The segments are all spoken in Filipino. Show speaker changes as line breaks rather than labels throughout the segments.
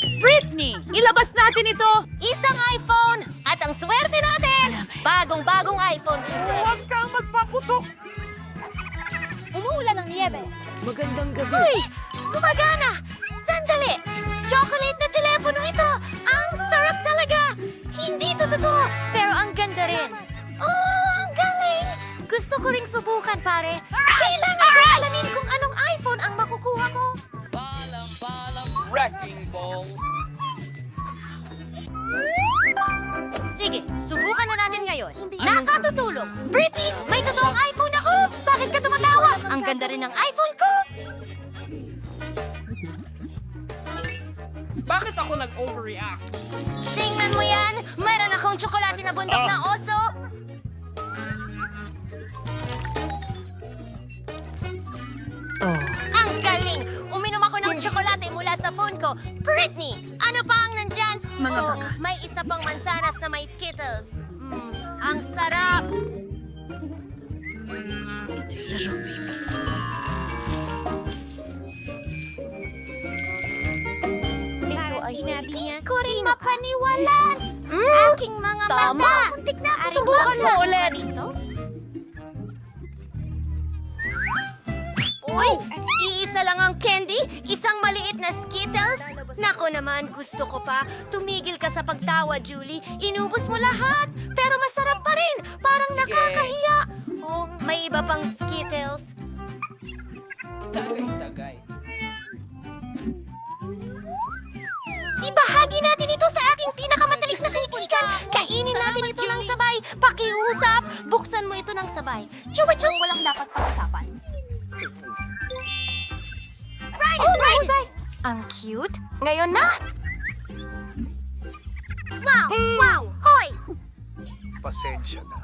Britney, ilabas natin ito!
Isang iPhone at ang swerte natin! Bagong-bagong iPhone 15.
Huwag kang magpaputok!
Umuulan ng niebe.
Magandang gabi.
Uy! Gumagana! Sandali! Chocolate na telepono ito! Ang sarap talaga! Hindi to totoo, pero ang ganda rin. Oh, ang galing! Gusto ko ring subukan, pare. Kailangan ko alamin kung anong iPhone ang.
Wrecking ball.
Sige, subukan na natin ngayon. Nakatutulong! Sinabi niya. Hindi ko rin mapaniwalaan. Aking mga
Tama.
mata. Muntik na ako
Subukan mo
bumagsak.
ulit.
Dito? Uy! Iisa lang ang candy? Isang maliit na Skittles? Nako naman, gusto ko pa. Tumigil ka sa pagtawa, Julie. Inubos mo lahat. Pero masarap pa rin. Parang
Sige.
nakakahiya. Oh, may iba pang Skittles.
Tagay-tagay.
Ibahagi natin ito sa aking pinakamatalik na kaibigan. Kainin natin ito ng sabay. Pakiusap. Buksan mo ito ng sabay. Chupa chup. walang dapat pag-usapan. Ryan! Oh, Ryan! Ang cute. Ngayon na. Wow! Wow! Hoy!
Pasensya na.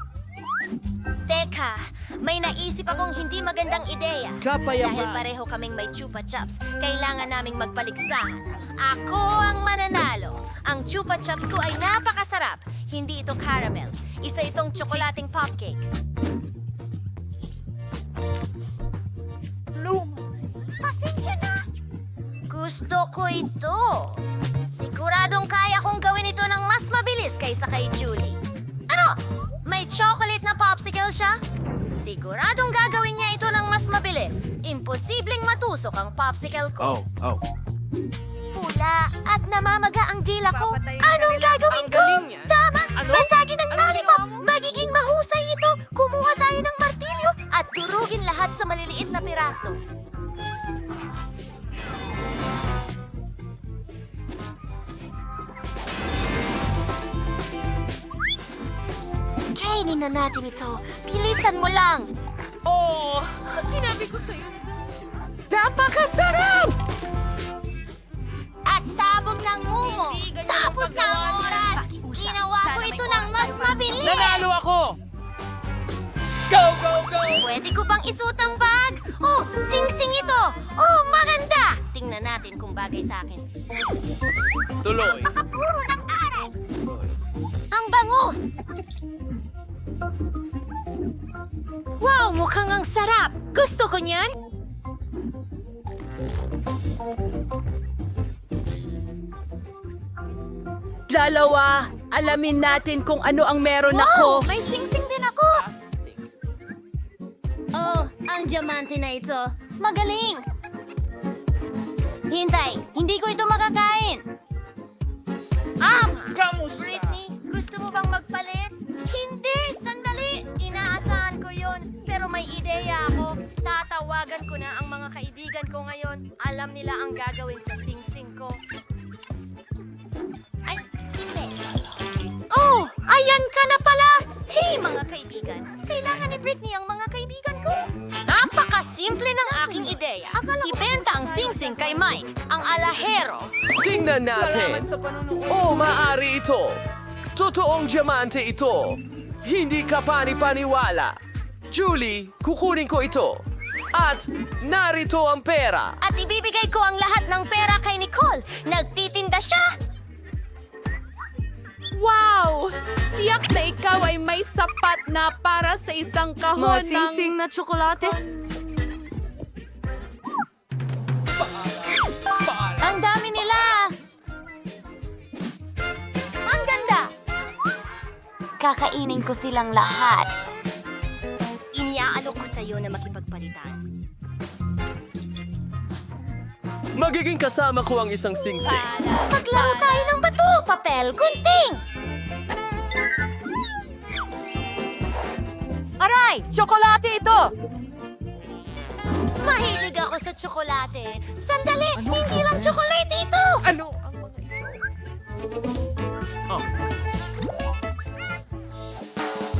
Teka, may naisip akong hindi magandang ideya.
Kapayapaan.
Dahil pareho kaming may chupa chups, kailangan naming magpaligsahan. Ako ang mananalo. Ang chupa chups ko ay napakasarap. Hindi ito caramel. Isa itong tsokolating popcake. Pasensya na. Gusto ko ito. Siguradong kaya kong gawin ito ng mas mabilis kaysa kay Julie. Ano? May chocolate na popsicle siya? Siguradong gagawin niya ito ng mas mabilis. Imposibleng matusok ang popsicle ko.
Oh, oh.
Pula at namamaga ang dila ko. Anong gagawin ko? Tama!
Ano?
Basagin ang
Ano
lollipop! Magiging mahusay ito! Kumuha tayo ng martilyo at durugin lahat sa maliliit na piraso. Kainin na natin ito. Bilisan mo lang!
Oh, sinabi ko sa'yo.
Napakasarap!
Ganyan
Tapos na ang oras. Ginawa ko ito ng mas mabilis.
Nanalo ako! Go, go, go!
Pwede ko bang isuot ang bag? Oh, sing-sing ito. Oh, maganda. Tingnan natin kung bagay sa akin.
Tuloy.
Kapuro ng aral. Ang bango. Wow, mukhang ang sarap. Gusto ko niyan.
Dalawa, alamin natin kung ano ang meron ako.
may sing-sing din ako. Oh, ang diamante na ito. Magaling! Hintay, hindi ko ito makakain. Um,
Kamusta?
Britney, gusto mo bang magpalit? Hindi, sandali. Inaasahan ko yon. Pero may ideya ako. Tatawagan ko na ang mga kaibigan ko ngayon. Alam nila ang gagawin sa sing-sing ko. Ayan ka na pala! Hey, mga kaibigan! Kailangan ni Britney ang mga kaibigan ko. Napakasimple ng aking ideya. Ibenta ang sing-sing kay Mike, ang alahero.
Tingnan
Salamat
natin.
sa panunood.
Oh, maaari ito. Totoong diamante ito. Hindi ka pani-paniwala. Julie, kukunin ko ito. At narito ang pera.
At ibibigay ko ang lahat ng pera kay Nicole. Nagtitinda siya.
Wow! Tiyak na ikaw ay may sapat na para sa isang kahon Masising ng...
Masising na tsokolate.
Ang dami nila! Ang ganda! Kakainin ko silang lahat. Iniaalok ko sa iyo na makipagpalitan.
Magiging kasama ko ang isang singsing.
Maglaro tayo ng bato, papel, gunting!
Aray! Tsokolate ito!
Mahilig ako sa tsokolate. Sandali, hindi lang tsokolate ito!
Ano ang mga ito?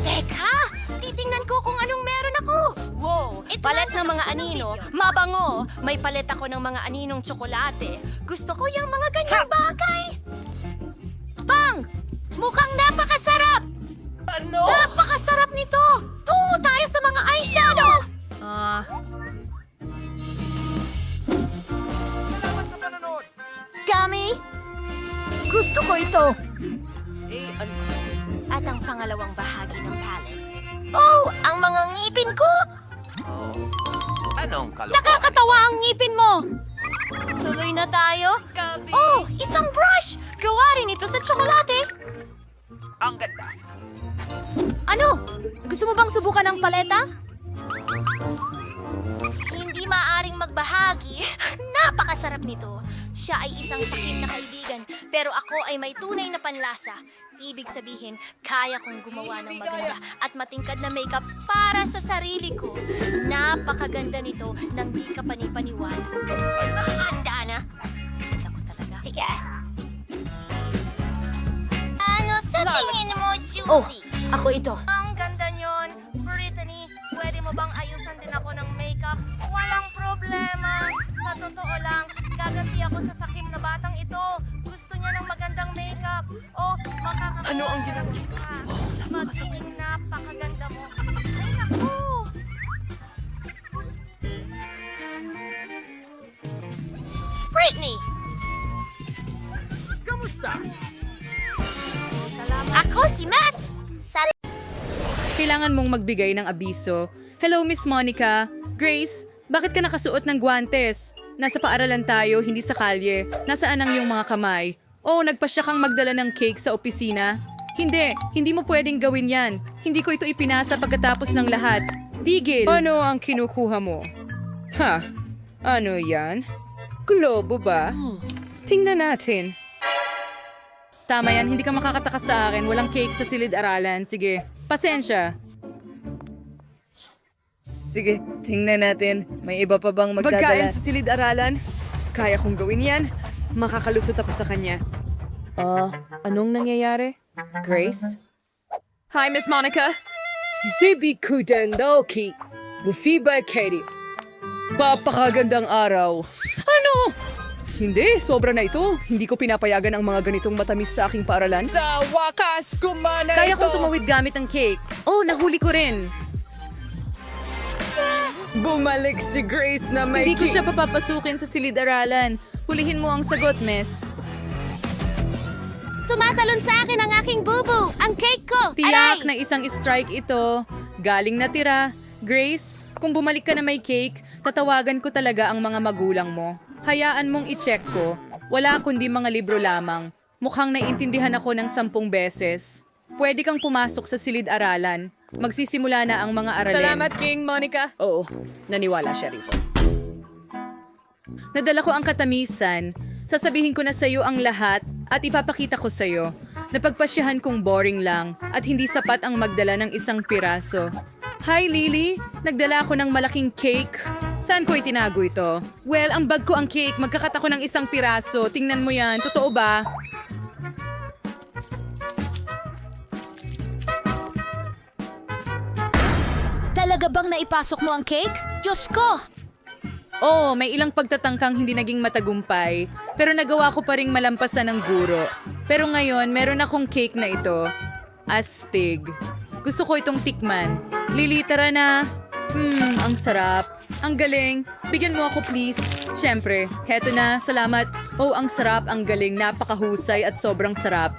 Teka, titingnan ko kung anong meron ako. Wow, palet ng mga anino, mabango. May palet ako ng mga aninong tsokolate. Gusto ko yung mga ganyang bagay. Ang mga ngipin ko!
Anong kalokohan?
Nakakatawa ang ngipin mo! Tuloy na tayo? Oh, isang brush! Gawa rin ito sa tsokolate!
Ang ganda!
Ano? Gusto mo bang subukan ng paleta? Hindi maaring magbahagi. Napakasarap nito. Siya ay isang sakim na kaibigan, pero ako ay may tunay na panlasa. Ibig sabihin, kaya kong gumawa ng maganda at matingkad na makeup para sa sarili ko. Napakaganda nito nang di ka panipaniwala. Handa na? Ako talaga. Sige. Ano sa tingin mo, Julie? Oh, ako ito.
Kailangan mong magbigay ng abiso. Hello, Miss Monica. Grace, bakit ka nakasuot ng guantes? Nasa paaralan tayo, hindi sa kalye. Nasaan ang iyong mga kamay? Oh, nagpasya kang magdala ng cake sa opisina? Hindi, hindi mo pwedeng gawin yan. Hindi ko ito ipinasa pagkatapos ng lahat. Tigil! Ano ang kinukuha mo? Ha? Ano yan? Globo ba? Tingnan natin. Tama yan, hindi ka makakatakas sa akin. Walang cake sa silid-aralan. Sige, pasensya. Sige, tingnan natin. May iba pa bang magdadala? Pagkain sa silid-aralan? Kaya kong gawin yan. Makakalusot ako sa kanya.
Ah, anong nangyayari?
Grace? Hi, Miss Monica. Sisibi ko din Naoki. Mufiba Katie. Papakagandang araw. Ano? Hindi, sobra na ito. Hindi ko pinapayagan ang mga ganitong matamis sa aking paaralan. Sa wakas, kumana Kaya kong tumawid gamit ang cake. Oh, nahuli ko rin. Bumalik si Grace na may Hindi ko siya papapasukin sa silid-aralan. Hulihin mo ang sagot, miss.
Tumatalon sa akin ang aking bubu! Ang cake ko!
Tiyak na isang strike ito. Galing na tira. Grace, kung bumalik ka na may cake, tatawagan ko talaga ang mga magulang mo. Hayaan mong i-check ko. Wala kundi mga libro lamang. Mukhang naiintindihan ako ng sampung beses. Pwede kang pumasok sa silid-aralan. Magsisimula na ang mga aralin.
Salamat, King Monica.
Oo, naniwala siya rito. Nadala ko ang katamisan. Sasabihin ko na sa'yo ang lahat at ipapakita ko sa'yo. Napagpasyahan kong boring lang at hindi sapat ang magdala ng isang piraso. Hi, Lily! Nagdala ako ng malaking cake. Saan ko itinago ito? Well, ang bag ko ang cake. Magkakat ako ng isang piraso. Tingnan mo yan. Totoo ba?
Talaga bang naipasok mo ang cake? Diyos ko!
Oo, may ilang pagtatangkang hindi naging matagumpay, pero nagawa ko pa ring malampasan ng guro. Pero ngayon, meron akong cake na ito. Astig. Gusto ko itong tikman. Lili, tara na. Hmm, ang sarap. Ang galing. Bigyan mo ako please. Siyempre, heto na. Salamat. Oh, ang sarap, ang galing. Napakahusay at sobrang sarap.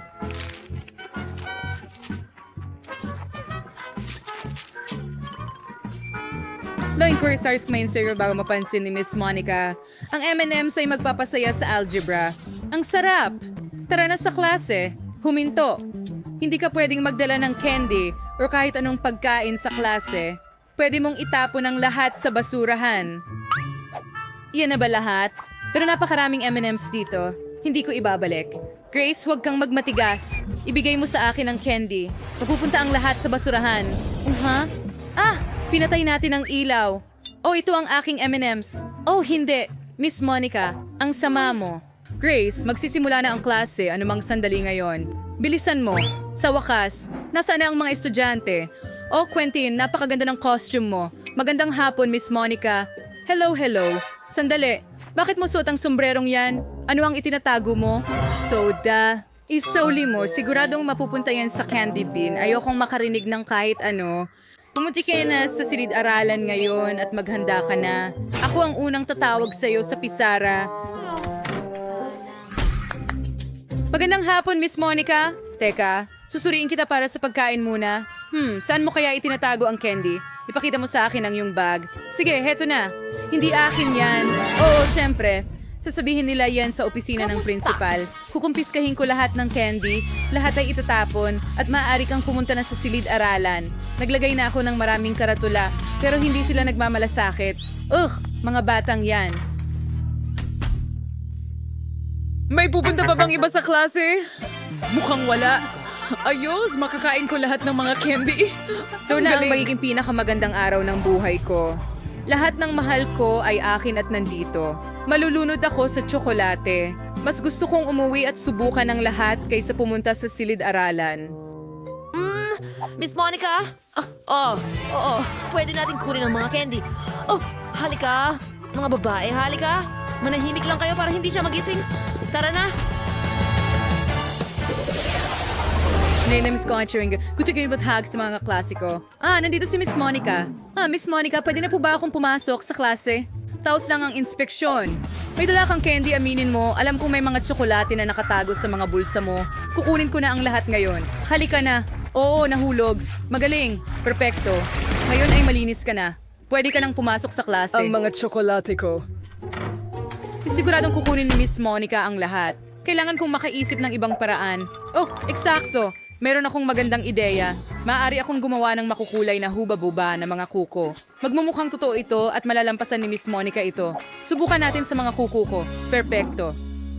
Line ko stars main zero bago mapansin ni Miss Monica. Ang M&M's ay magpapasaya sa algebra. Ang sarap! Tara na sa klase. Huminto. Hindi ka pwedeng magdala ng candy or kahit anong pagkain sa klase. Pwede mong itapon ang lahat sa basurahan. Iyan na ba lahat? Pero napakaraming M&M's dito. Hindi ko ibabalik. Grace, huwag kang magmatigas. Ibigay mo sa akin ang candy. Mapupunta ang lahat sa basurahan. Ha? Ah! Pinatay natin ang ilaw. Oh, ito ang aking M&M's. Oh, hindi. Miss Monica, ang sama mo. Grace, magsisimula na ang klase anumang sandali ngayon. Bilisan mo. Sa wakas, nasaan na ang mga estudyante? Oh, Quentin, napakaganda ng costume mo. Magandang hapon, Miss Monica. Hello, hello. Sandali, bakit mo suot ang sombrerong yan? Ano ang itinatago mo? Soda. Isoli mo, siguradong mapupunta yan sa candy bin. Ayokong makarinig ng kahit ano. Pumunti ka na sa silid-aralan ngayon at maghanda ka na. Ako ang unang tatawag sa'yo sa pisara. Magandang hapon, Miss Monica. Teka, susuriin kita para sa pagkain muna. Hmm, saan mo kaya itinatago ang candy? Ipakita mo sa akin ang iyong bag. Sige, heto na. Hindi akin yan. Oo, syempre. Sasabihin nila yan sa opisina ng principal. Kukumpiskahin ko lahat ng candy, lahat ay itatapon, at maaari kang pumunta na sa silid-aralan. Naglagay na ako ng maraming karatula, pero hindi sila nagmamalasakit. Ugh, mga batang yan. May pupunta pa bang iba sa klase? Mukhang wala. Ayos, makakain ko lahat ng mga candy. So na ang magiging pinakamagandang araw ng buhay ko. Lahat ng mahal ko ay akin at nandito. Malulunod ako sa tsokolate. Mas gusto kong umuwi at subukan ng lahat kaysa pumunta sa silid-aralan.
Miss Monica? Ah, oh, oo. Pwede natin kunin ang mga candy. Oh, halika. Mga babae, halika. Manahimik lang kayo para hindi siya magising. Tara na.
Nay, na-miss ko ang chewing gum. Gusto ko ba't hag sa mga klasiko. Ah, nandito si Miss Monica. Ah, Miss Monica, pwede na po ba akong pumasok sa klase? Taos lang ang inspeksyon. May dala kang candy, aminin mo. Alam kong may mga tsokolate na nakatago sa mga bulsa mo. Kukunin ko na ang lahat ngayon. Halika na. Oo, nahulog. Magaling. Perpekto. Ngayon ay malinis ka na. Pwede ka nang pumasok sa klase.
Ang mga tsokolate ko.
Siguradong kukunin ni Miss Monica ang lahat. Kailangan kong makaisip ng ibang paraan. Oh, eksakto! Meron akong magandang ideya. Maaari akong gumawa ng makukulay na huba-buba na mga kuko. Magmumukhang totoo ito at malalampasan ni Miss Monica ito. Subukan natin sa mga kuko ko. Perpekto.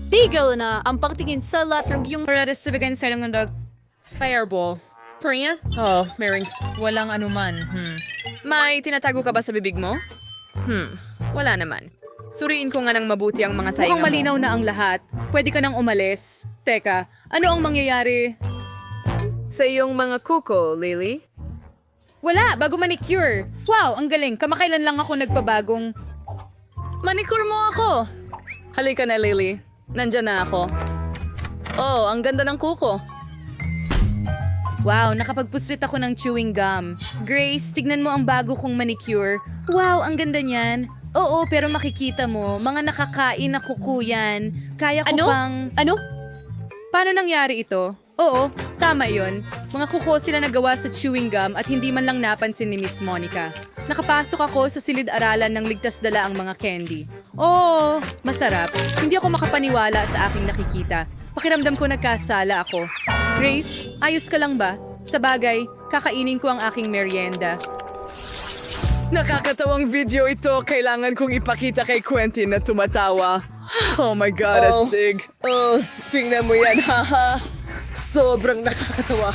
Tigil na ang pagtingin sa latag yung...
Para sa bigyan sa ng dog. Fireball. Priya? Oh, Mering. Walang anuman. Hmm. May tinatago ka ba sa bibig mo? Hmm. Wala naman. Suriin ko nga ng mabuti ang mga tainga
Mukhang
malinaw na ang lahat. Pwede ka nang umalis. Teka, ano ang mangyayari?
Sa iyong mga kuko, Lily?
Wala, bago manicure. Wow, ang galing. Kamakailan lang ako nagpabagong... Manicure mo ako. Halika na, Lily. Nandyan na ako. Oh, ang ganda ng kuko. Wow, nakapagpuslit ako ng chewing gum. Grace, tignan mo ang bago kong manicure. Wow, ang ganda niyan. Oo, pero makikita mo, mga nakakain na kuko yan. Kaya ko
Ano?
pang...
Ano?
Paano nangyari ito? Oo, tama yon. Mga kuko sila nagawa sa chewing gum at hindi man lang napansin ni Miss Monica. Nakapasok ako sa silid-aralan ng ligtas dala ang mga candy. Oo, masarap. Hindi ako makapaniwala sa aking nakikita. Pakiramdam ko nagkasala ako. Grace, ayos ka lang ba? Sa bagay, kakainin ko ang aking merienda.
Nakakatawang video ito. Kailangan kong ipakita kay Quentin na tumatawa. Oh my God,
Oh.
astig. Oh, tingnan mo yan, haha. Sobrang nakakatawa.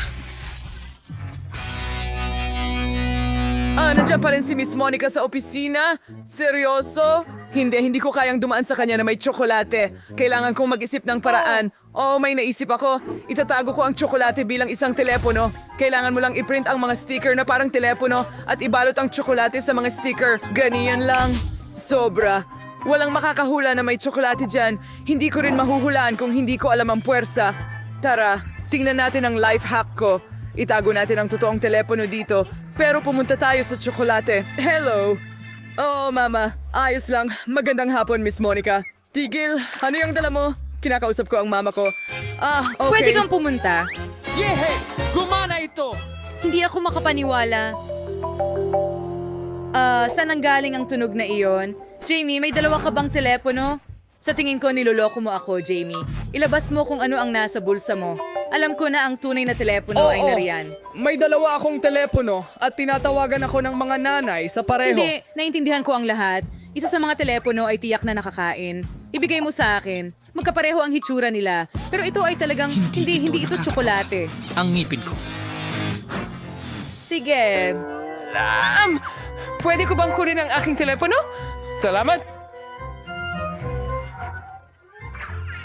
Ah, nandiyan pa rin si Miss Monica sa opisina? Seryoso? Hindi, hindi ko kayang dumaan sa kanya na may tsokolate. Kailangan kong mag-isip ng paraan. Oh, may naisip ako. Itatago ko ang tsokolate bilang isang telepono. Kailangan mo lang i-print ang mga sticker na parang telepono at ibalot ang tsokolate sa mga sticker. Ganiyan lang. Sobra. Walang makakahula na may tsokolate dyan. Hindi ko rin mahuhulaan kung hindi ko alam ang puwersa. Tara, tingnan natin ang life hack ko. Itago natin ang totoong telepono dito. Pero pumunta tayo sa tsokolate. Hello! Oo, mama. Ayos lang. Magandang hapon, Miss Monica. Tigil, ano yung dala mo? Kinakausap ko ang mama ko. Ah, okay.
Pwede kang pumunta.
Yehe! Gumana ito!
Hindi ako makapaniwala. Ah, saan ang galing ang tunog na iyon? Jamie, may dalawa ka bang telepono? Sa tingin ko, niloloko mo ako, Jamie. Ilabas mo kung ano ang nasa bulsa mo. Alam ko na ang tunay na telepono ay nariyan.
May dalawa akong telepono at tinatawagan ako ng mga nanay sa pareho.
Hindi, naintindihan ko ang lahat. Isa sa mga telepono ay tiyak na nakakain. Ibigay mo sa akin. Magkapareho ang hitsura nila. Pero ito ay talagang, hindi, hindi ito tsokolate.
Ang ngipin ko.
Sige,
Lam! Pwede ko bang kunin ang aking telepono? Salamat.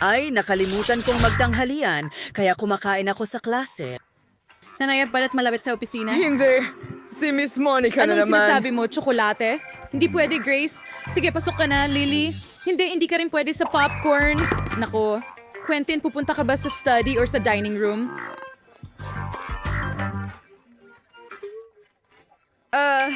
Ay, nakalimutan kong magtanghalian, kaya kumakain ako sa klase.
nanayap balat malapit sa opisina?
Hindi. Si Miss Monica na
Anong
naman.
sinasabi mo? Tsokolate? Hindi pwede, Grace. Sige, pasok ka na, Lily. Hindi, hindi ka rin pwede sa popcorn. Nako, Quentin, pupunta ka ba sa study or sa dining room?
Ah,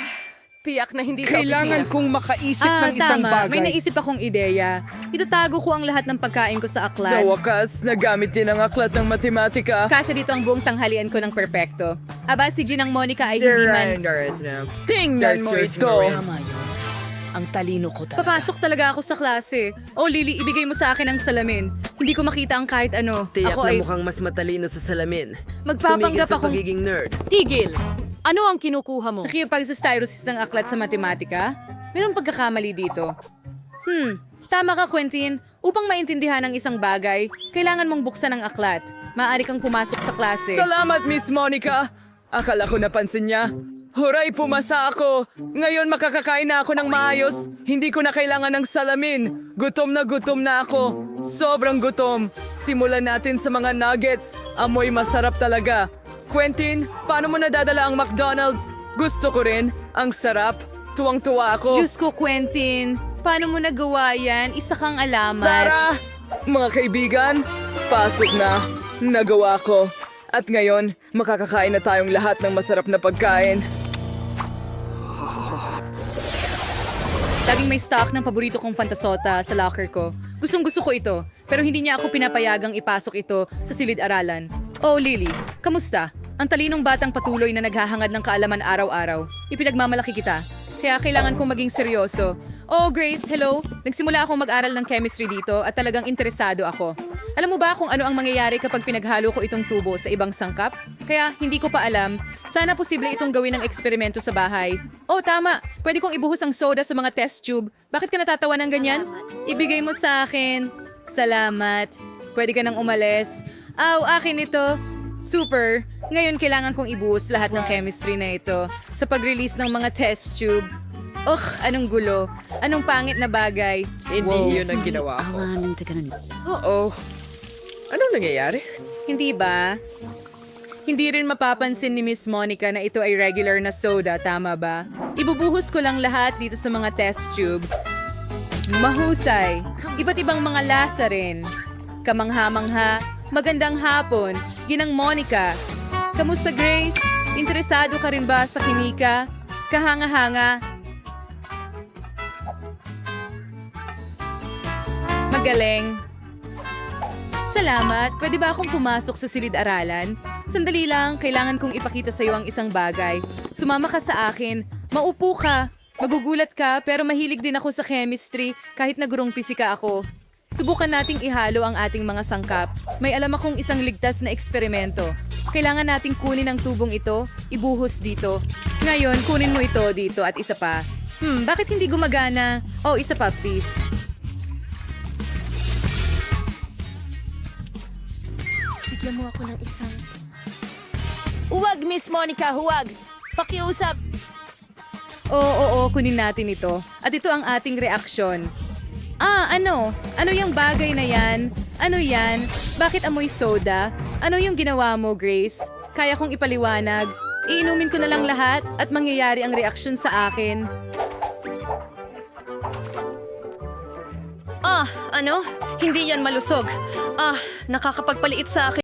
tiyak na hindi sa
Kailangan
opisina.
kong makaisip
Ah,
ng isang
tama.
bagay.
May naisip akong ideya. Itatago ko ang lahat ng pagkain ko sa
Sa
aklat.
wakas, nagamit din ang aklat ng matematika.
Kasya dito ang buong tanghalian ko ng perpekto. Aba, si Ginang Monica ay hindi man...
Tingnan mo ito.
Tama yun. Ang talino ko talaga.
Papasok talaga ako sa klase. Oh, Lily, ibigay mo sa akin ang salamin. Hindi ko makita ang kahit ano.
Tiyak
ako
na
ay...
mukhang mas matalino sa salamin.
Magpapanggap
Tumigil sa
akong-
pagiging nerd.
Tigil! Ano ang kinukuha mo? Nakipagsastyrosis ng aklat sa matematika? Mayroong pagkakamali dito. Hmm, tama ka, Quentin. Upang maintindihan ang isang bagay, kailangan mong buksan ang aklat. Maaari kang pumasok sa klase.
Salamat, Miss Monica. Akala ko napansin niya. Huray, pumasa ako. Ngayon makakakain na ako ng maayos. Hindi ko na kailangan ng salamin. Gutom na gutom na ako. Sobrang gutom. Simulan natin sa mga nuggets. Amoy masarap talaga. Quentin, paano mo nadadala ang McDonald's? Gusto ko rin. Ang sarap. Tuwang-tuwa ako.
Diyos ko, Quentin. Paano mo nagawa yan? Isa kang alamat.
Tara! Mga kaibigan, pasok na. Nagawa ko. At ngayon, makakakain na tayong lahat ng masarap na pagkain.
Laging may stock ng paborito kong fantasota sa locker ko. Gustong gusto ko ito, pero hindi niya ako pinapayagang ipasok ito sa silid-aralan. Oh, Lily, kamusta? Ang talinong batang patuloy na naghahangad ng kaalaman araw-araw. Ipinagmamalaki kita. Kaya kailangan kong maging seryoso. Oh, Grace, hello. Nagsimula akong mag-aral ng chemistry dito at talagang interesado ako. Alam mo ba kung ano ang mangyayari kapag pinaghalo ko itong tubo sa ibang sangkap? Kaya hindi ko pa alam. Sana posible itong gawin ng eksperimento sa bahay. Oh, tama. Pwede kong ibuhos ang soda sa mga test tube. Bakit ka natatawa ng ganyan? Ibigay mo sa akin. Salamat. Pwede ka nang umalis. Aw, akin ito. Super. Ngayon kailangan kong ibuhos lahat ng chemistry na ito sa pag-release ng mga test tube. Ugh, anong gulo. Anong pangit na bagay.
Hindi yun ang ginawa ko. Oo. Anong nangyayari?
Hindi ba? Hindi rin mapapansin ni Miss Monica na ito ay regular na soda, tama ba? Ibubuhos ko lang lahat dito sa mga test tube. Mahusay. Iba't ibang mga lasa rin. Kamangha-mangha. Magandang hapon. Ginang Monica. Kamusta Grace? Interesado ka rin ba sa kimika? Kahanga-hanga. Magaling. Salamat. Pwede ba akong pumasok sa silid-aralan? Sandali lang, kailangan kong ipakita sa iyo ang isang bagay. Sumama ka sa akin. Maupo ka. Magugulat ka, pero mahilig din ako sa chemistry kahit nagurong pisika ako. Subukan nating ihalo ang ating mga sangkap. May alam akong isang ligtas na eksperimento. Kailangan nating kunin ang tubong ito, ibuhos dito. Ngayon, kunin mo ito dito at isa pa. Hmm, bakit hindi gumagana? Oh, isa pa please.
Bigyan mo ako ng isang...
Huwag, Miss Monica, huwag. Pakiusap.
Oo, oo, oo, kunin natin ito. At ito ang ating reaksyon. Ah, ano? Ano yung bagay na yan? Ano yan? Bakit amoy soda? Ano yung ginawa mo, Grace? Kaya kong ipaliwanag. Iinumin ko na lang lahat at mangyayari ang reaksyon sa akin.
Ah, ano? Hindi yan malusog. Ah, nakakapagpaliit sa akin.